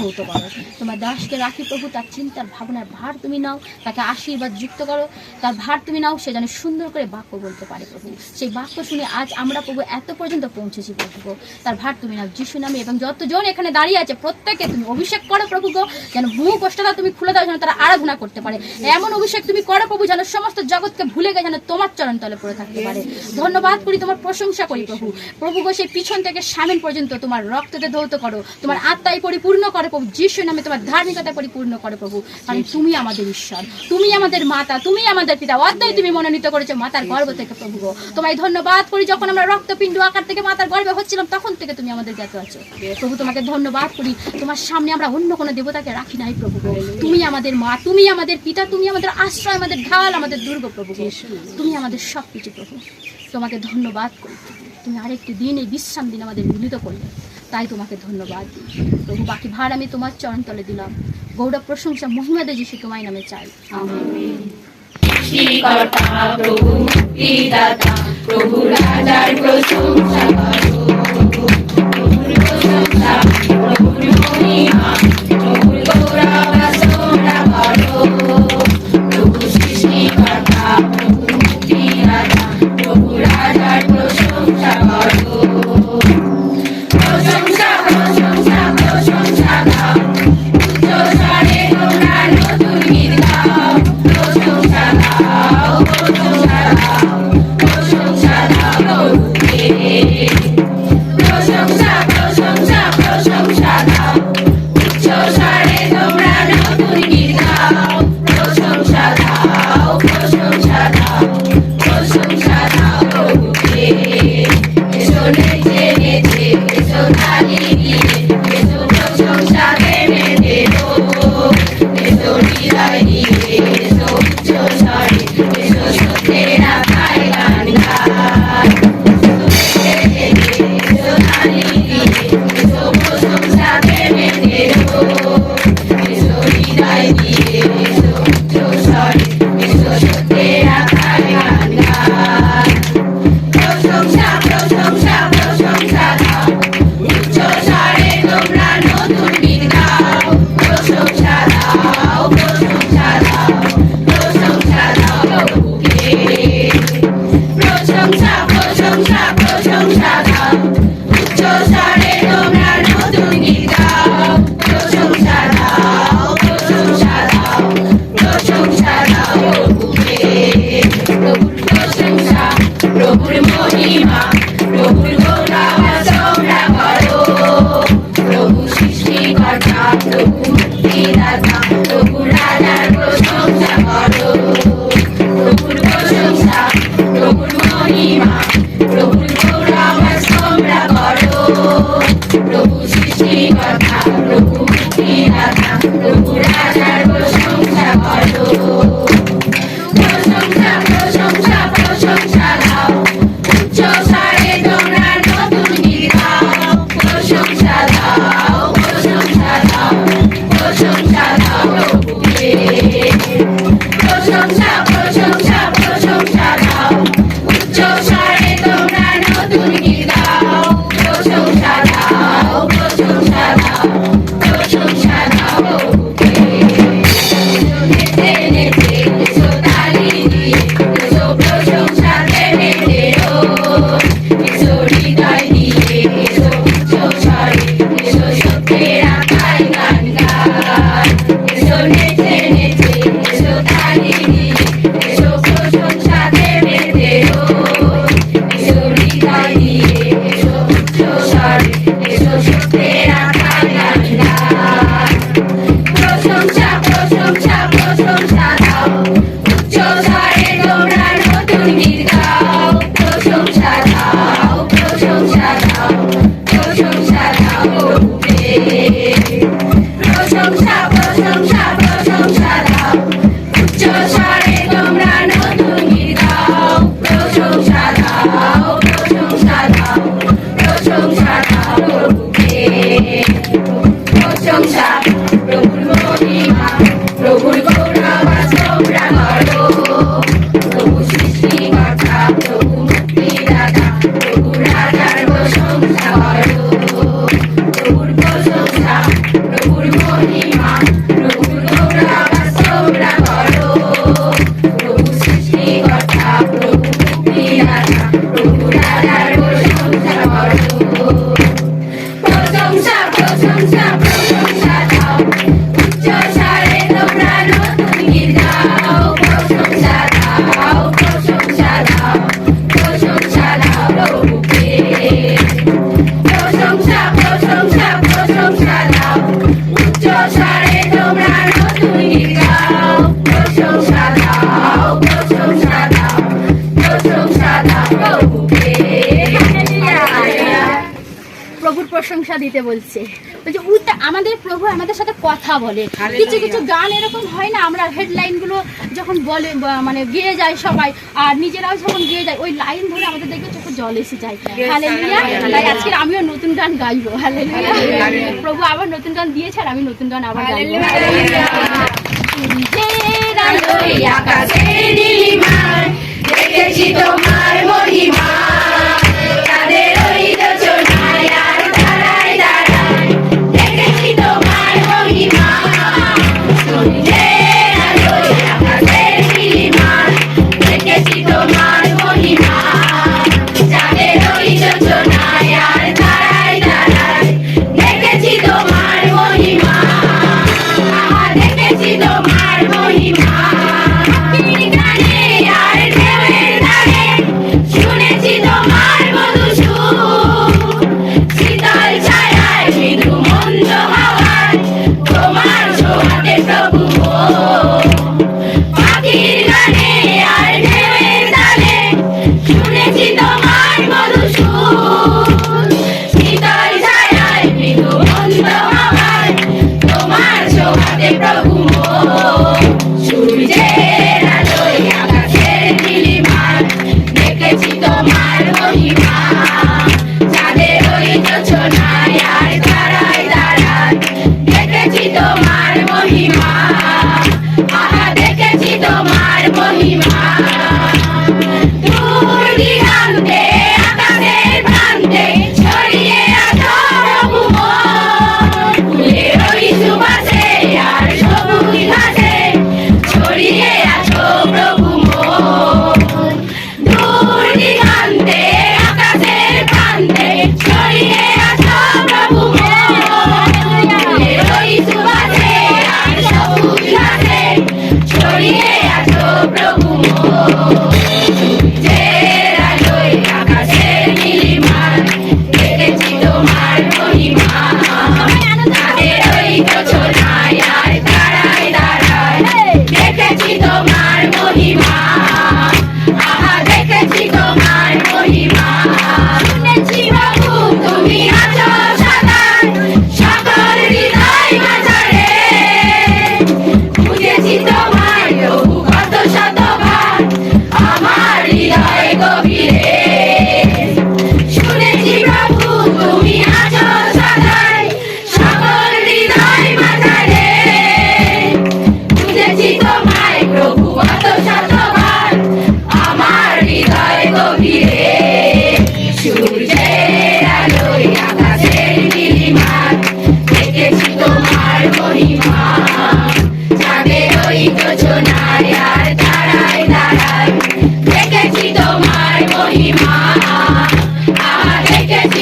ধৌত করো তোমার দাসকে রাখি প্রভু, তার চিন্তার ভাবনার ভার তুমি নাও, তাকে আশীর্বাদ যুক্ত করো। তার ভার তুমি নাও, সে যেন সুন্দর করে বাক্য বলতে পারে প্রভু। সেই বাক্য শুনে আজ আমরা প্রভু এত পর্যন্ত পৌঁছেছি প্রভু। তার ভার তুমি নাও, যিশু নামে এবং যতজন এখানে দাঁড়িয়ে আছে, প্রত্যেকে তুমি অভিষেক করো প্রভু গো। যেন মুখ কষ্টটা তুমি খুলে দাও, যেন তারা আরাধনা করতে পারে। এমন অভিষেক তুমি করো প্রভু, যেন সমস্ত জগৎকে ভুলে গিয়ে যেন তোমার চরণ তলে পড়ে থাকতে পারে। ধন্যবাদ করি, তোমার প্রশংসা করি প্রভু। প্রভু গো, সেই পিছন থেকে সামিন পর্যন্ত তোমার রক্ততে ধৌত করো। তোমার আত্মায় পরিপূর্ণ করে প্রভু যিশু নামে তোমার ধার্মিকতা পরিপূর্ণ করে প্রভু। কারণ তুমি আমাদের ঈশ্বর, তুমি আমাদের মাতা, তুমি আমাদের পিতা। অদ্যই তুমি মনোনীত করেছ মাতার গর্ভ থেকে প্রভু তোমায় ধন্যবাদ করি, যখন আমরা রক্তপিণ্ড আকার থেকে মাতার গর্ভে হচ্ছিলাম, তখন থেকে তুমি আমাদের জ্ঞাত আছো। প্রভু, তোমাকে ধন্যবাদ করি। তোমার সামনে আমরা অন্য কোনো দেবতাকে রাখি নাই প্রভু তুমি আমাদের মা, তুমি আমাদের পিতা, তুমি আমাদের আশ্রয়, আমাদের ঢাল, আমাদের দুর্গ প্রভু তুমি আমাদের সব কিছু প্রভু। তোমাকে ধন্যবাদ করি। তুমি আরেকটি দিন এই বিশ্রাম দিন আমাদের মিলিত করলে। তাই তোমাকে ধন্যবাদ। প্রভু, বাকি ভার আমি তোমার চরণ তলে দিলাম। গৌরব প্রশংসা মহিমা দে যিশু তোমায় নামে চাই। প্রভু প্রভু প্রভু রাজার পয়সা দিতে বলছে। বলছে উল্টা আমাদের প্রভু আমাদের সাথে কথা বলে। কিছু কিছু গান এরকম হয় না আমরা হেডলাইনগুলো যখন বলে মানে গিয়ে যায় সবাই আর নিজেরাও যখন গিয়ে যায় ওই লাইন ধরে আমাদের দেখবে চোখে জল এসে যায়। হালেলুয়া তাই আজকে আমিও নতুন গান গাইবো। হালেলুয়া প্রভু আবার নতুন গান দিয়েছে আর আমি নতুন গান আবার গাইবো। আকাশের নীলিমা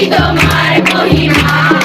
তোমার মহিমা।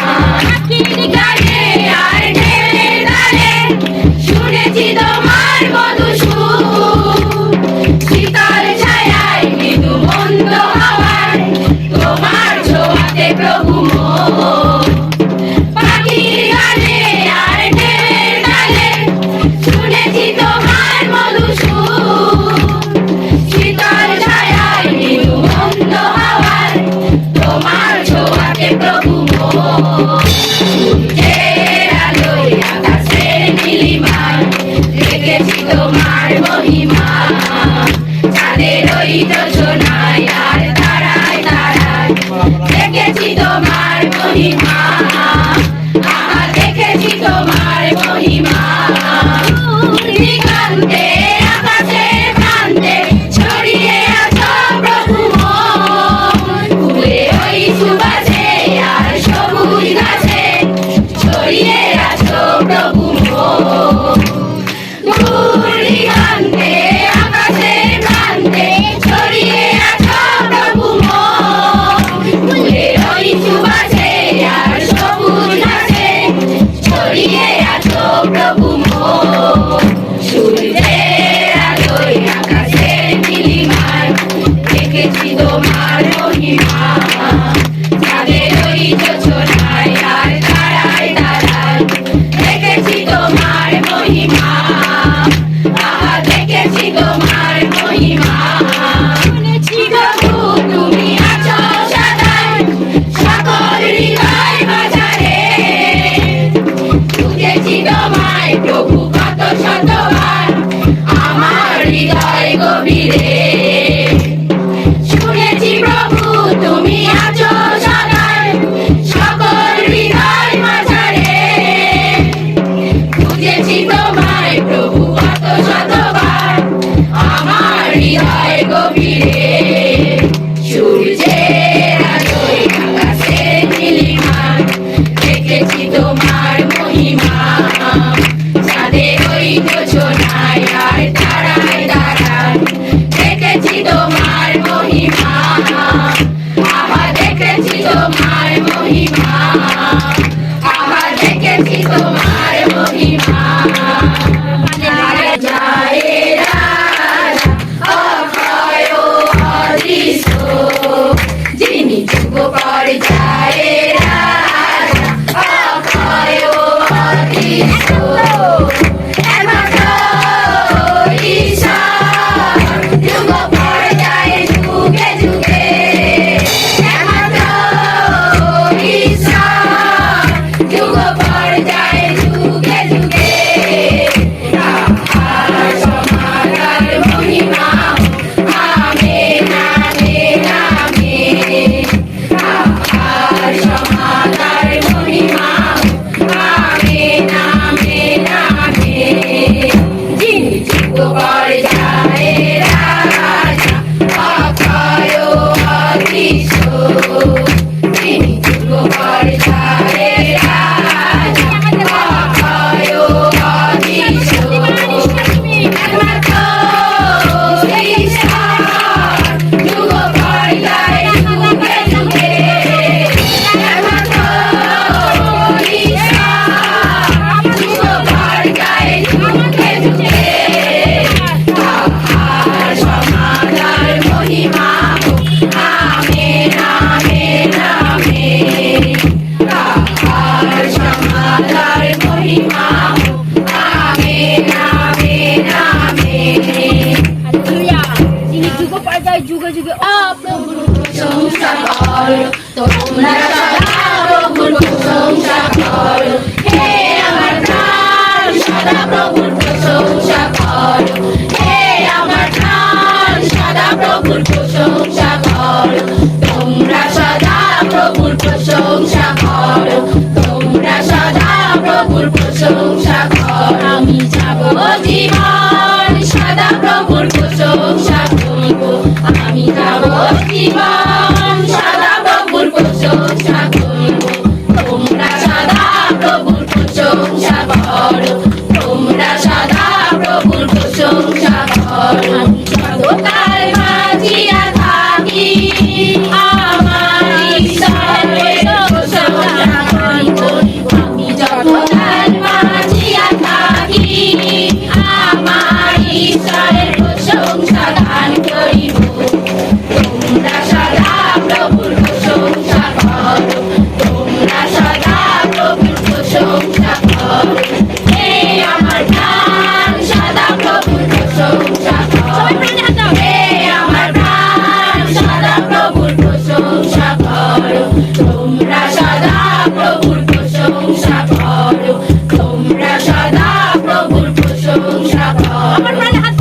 আমার প্রাণে হাত